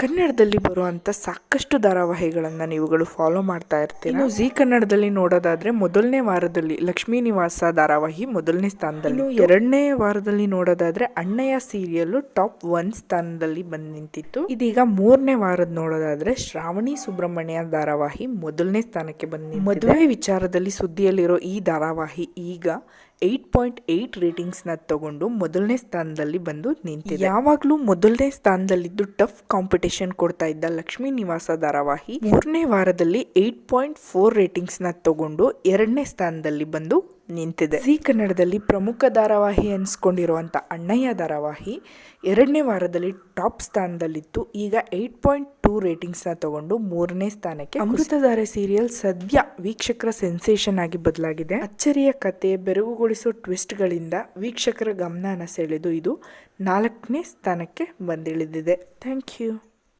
ಕನ್ನಡದಲ್ಲಿ ಬರುವಂಥ ಸಾಕಷ್ಟು ಧಾರಾವಾಹಿಗಳನ್ನು ನೀವುಗಳು ಫಾಲೋ ಮಾಡ್ತಾ ಇರ್ತೀರಿ? ಇನ್ನು ಜಿ ಕನ್ನಡದಲ್ಲಿ ನೋಡೋದಾದ್ರೆ ಮೊದಲನೇ ವಾರದಲ್ಲಿ ಲಕ್ಷ್ಮೀ ನಿವಾಸ ಧಾರಾವಾಹಿ ಮೊದಲನೇ ಸ್ಥಾನದಲ್ಲಿ ಎರಡನೇ ವಾರದಲ್ಲಿ ನೋಡೋದಾದರೆ ಅಣ್ಣಯ್ಯ ಸೀರಿಯಲ್ಲು ಟಾಪ್ ಒನ್ ಸ್ಥಾನದಲ್ಲಿ ಬಂದು ನಿಂತಿತ್ತು. ಇದೀಗ ಮೂರನೇ ವಾರದ ನೋಡೋದಾದರೆ ಶ್ರಾವಣಿ ಸುಬ್ರಹ್ಮಣ್ಯ ಧಾರಾವಾಹಿ ಮೊದಲನೇ ಸ್ಥಾನಕ್ಕೆ ಬಂದು ಮದುವೆ ವಿಚಾರದಲ್ಲಿ ಸುದ್ದಿಯಲ್ಲಿರೋ ಈ ಧಾರಾವಾಹಿ ಈಗ ಏಯ್ಟ್ ಪಾಯಿಂಟ್ ಏಯ್ಟ್ ರೇಟಿಂಗ್ಸ್ನ ತಗೊಂಡು ಮೊದಲನೇ ಸ್ಥಾನದಲ್ಲಿ ಬಂದು ನಿಂತಿದೆ. ಯಾವಾಗಲೂ ಮೊದಲನೇ ಸ್ಥಾನದಲ್ಲಿದ್ದು ಟಫ್ ಕಾಂಪಿಟೇಷನ್ ಕೊಡ್ತಾ ಇದ್ದ ಲಕ್ಷ್ಮೀ ನಿವಾಸ ಧಾರಾವಾಹಿ ಮೂರನೇ ವಾರದಲ್ಲಿ ಏಯ್ಟ್ ಪಾಯಿಂಟ್ ಫೋರ್ ರೇಟಿಂಗ್ಸ್ನ ತಗೊಂಡು ಎರಡನೇ ಸ್ಥಾನದಲ್ಲಿ ಬಂದು ನಿಂತಿದೆ. ಜಿ ಕನ್ನಡದಲ್ಲಿ ಪ್ರಮುಖ ಧಾರಾವಾಹಿ ಅನ್ಸ್ಕೊಂಡಿರುವಂಥ ಅಣ್ಣಯ್ಯ ಧಾರಾವಾಹಿ ಎರಡನೇ ವಾರದಲ್ಲಿ ಟಾಪ್ ಸ್ಥಾನದಲ್ಲಿತ್ತು. ಈಗ ಏಯ್ಟ್ ಪಾಯಿಂಟ್ ಟೂ ರೇಟಿಂಗ್ಸ್ನ ತಗೊಂಡು ಮೂರನೇ ಸ್ಥಾನಕ್ಕೆ ಅಮೃತಧಾರೆ ಸೀರಿಯಲ್ ಸದ್ಯ ವೀಕ್ಷಕರ ಸೆನ್ಸೇಷನ್ ಆಗಿ ಬದಲಾಗಿದೆ. ಅಚ್ಚರಿಯ ಕತೆ ಬೆರಗುಗೊಳಿಸೋ ಟ್ವಿಸ್ಟ್ಗಳಿಂದ ವೀಕ್ಷಕರ ಗಮನನ ಸೆಳೆದು ಇದು ನಾಲ್ಕನೇ ಸ್ಥಾನಕ್ಕೆ ಬಂದಿಳಿದಿದೆ. Thank you.